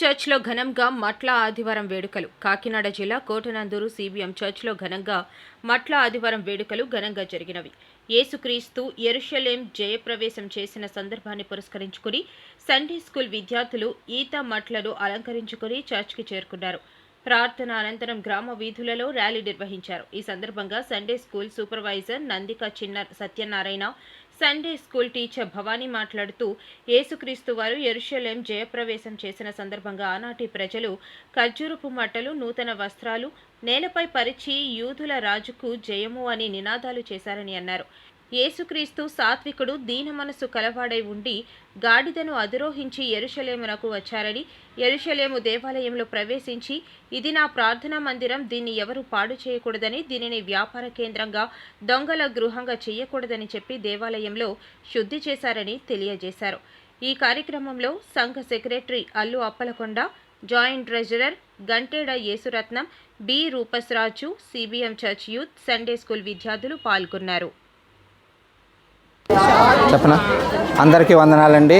చర్చ్లో ఘనంగా మట్ల ఆదివారం వేడుకలు. కాకినాడ జిల్లా కోటనందూరు సిబిఎం చర్చ్లో ఘనంగా మట్ల ఆదివారం వేడుకలు ఘనంగా జరిగినవి. యేసుక్రీస్తు ఎరుషలేం జయప్రవేశం చేసిన సందర్భాన్ని పురస్కరించుకుని సండే స్కూల్ విద్యార్థులు ఈత మట్లను అలంకరించుకుని చర్చ్కి చేరుకున్నారు. ప్రార్థన అనంతరం గ్రామ వీధులలో ర్యాలీ నిర్వహించారు. ఈ సందర్భంగా Sunday school supervisor Nandika Chinna Satyanarayana Sunday school teacher Bhavani మాట్లాడుతూ యేసుక్రీస్తు వారు ఎరుషలేం జయప్రవేశం చేసిన సందర్భంగా ఆనాటి ప్రజలు ఖర్జూరపు మట్టలు నూతన వస్త్రాలు నేలపై పరిచి యూదుల రాజుకు జయము అని నినాదాలు చేశారని అన్నారు. యేసుక్రీస్తు సాత్వికుడు దీన మనసు కలవాడై ఉండి గాడిదను అధిరోహించి ఎరుషలేమునకు వచ్చారని ఎరుషలేము దేవాలయంలో ప్రవేశించి ఇది నా ప్రార్థనా మందిరం దీన్ని ఎవరు పాడు చేయకూడదని దీనిని వ్యాపార కేంద్రంగా దొంగల గృహంగా చేయకూడదని చెప్పి దేవాలయంలో శుద్ధి చేశారని తెలియజేశారు. ఈ కార్యక్రమంలో సంఘ secretary Allu Appalakonda joint treasurer Ganteda Yesuratnam B Rupasraju CBM church youth Sunday school విద్యార్థులు పాల్గొన్నారు. చెప్పన? అందరికీ వందనాలండి.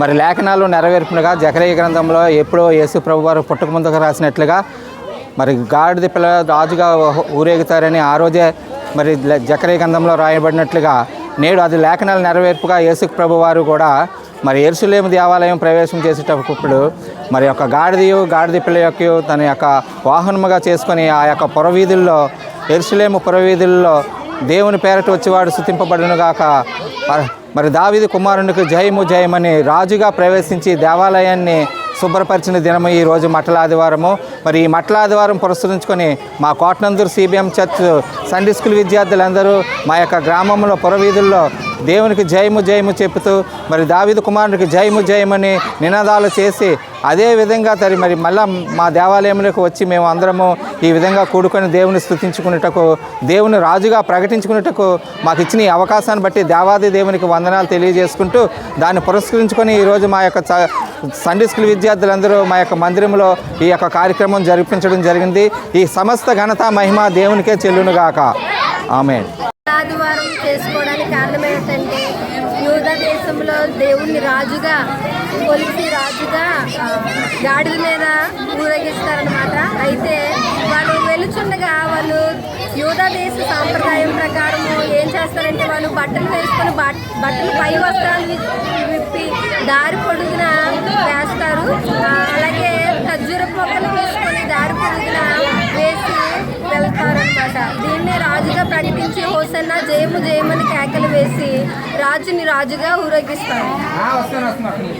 మరి లేఖనాలు నెరవేర్పునగా జకరయ్య గ్రంథంలో ఎప్పుడో యేసు ప్రభు వారు పుట్టకముందుకు రాసినట్లుగా మరి గాడిద పిల్ల రాజుగా ఊరేగుతారని ఆ రోజే మరి జకరయ్య గ్రంథంలో రాయబడినట్లుగా నేడు అది లేఖనాల నెరవేర్పుగా యేసు ప్రభు వారు కూడా మరి ఎరుసలేము దేవాలయం ప్రవేశం చేసేటప్పుడు మరి యొక్క గాడిదయు గాడిద పిల్ల యొక్క తన యొక్క వాహనముగా చేసుకొని ఆ యొక్క పురవీధుల్లో ఎరుసలేము పురవీధుల్లో దేవుని పేరట వచ్చేవాడు స్థుతింపబడును గాక మరి దావిది కుమారునికి జయము జయమని రాజుగా ప్రవేశించి దేవాలయాన్ని శుభ్రపరిచిన దినము ఈ రోజు మట్టల ఆదివారము మరి ఈ మట్టల ఆదివారం పురస్కరించుకొని మా Kotanandur CBM church Sunday school విద్యార్థులందరూ మా యొక్క గ్రామంలో పురవీధుల్లో దేవునికి జయము జయము చెబుతూ మరి దావిదు కుమారునికి జయము జయమని నినాదాలు చేసి అదే విధంగా తరి మరి మళ్ళా మా దేవాలయంలోకి వచ్చి మేము అందరము ఈ విధంగా కూడుకొని దేవుని స్థుతించుకునేటకు దేవుని రాజుగా ప్రకటించుకునేటకు మాకు ఇచ్చిన ఈ అవకాశాన్ని బట్టి దేవాది దేవునికి వందనాలు తెలియజేసుకుంటూ దాన్ని పురస్కరించుకొని ఈరోజు మా యొక్క సండే స్కూల్ విద్యార్థులందరూ మా యొక్క మందిరంలో ఈ యొక్క కార్యక్రమం జరిపించడం జరిగింది. ఈ సమస్త ఘనత మహిమ దేవునికే చెల్లునుగాక. ఆమె ఆదివారం చేసుకోవడానికి కారణం ఏంటంటే యూద దేశంలో దేవుణ్ణి రాజుగా కొలిసి రాజుగా గాడిద మీద ఊరేగిస్తారనమాట అయితే వెలుచుండగా వాళ్ళు యూదా దేశ సాంప్రదాయం ప్రకారం ఏం చేస్తారంటే వాళ్ళు బట్టలు వేసుకొని బట్టలు పై వస్త్రాలు విప్పి దారి పొడుగున వేస్తారు. అలాగే ఖర్జూర మొక్కలు వేసుకొని దారి పొడుగున వేసి వెళ్తారనమాట దీన్ని రాజుగా ప్రకటించి హోసన్న జయము జయమని కేకలు వేసి రాజుని రాజుగా ఊరేగిస్తారు.